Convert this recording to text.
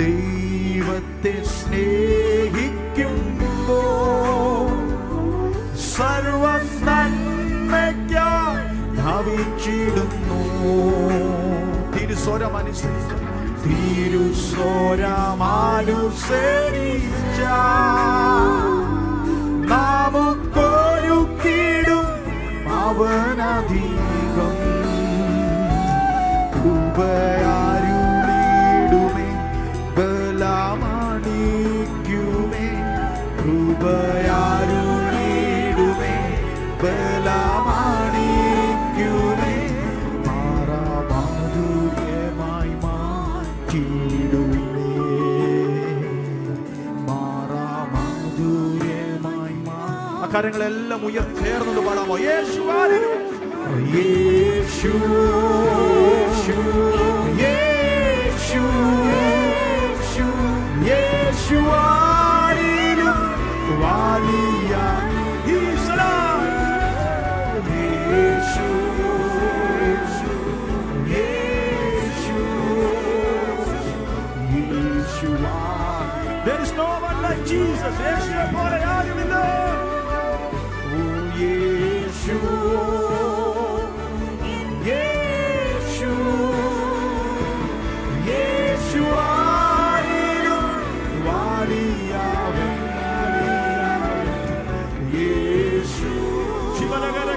ദൈവത്തെ സ്നേഹിക്കുമ്പോ സർവ നന്മയ്ക്കായി ഭവിച്ചിടുന്നു. തിരുസ്വരമനുസരിച്ച് തിരുസ്വരമനുസരിച്ച നമുക്കൊരുക്കിടും അവനധികം കൃപയാരുളിടുമേ കൃപയാരുളിടുമേ ബലമണിക്കുമേ മാറാമാധുര്യമായി മാറ്റിയിടുമേ മാറാമാധുര്യമായി പാടാമോ? യേശു യേശു യേശു യേശു യേശു ആരിലും Jesus, me dá. O Yeshua, Yeshua, Yeshua, Yeshua, Yeshua, Yeshua,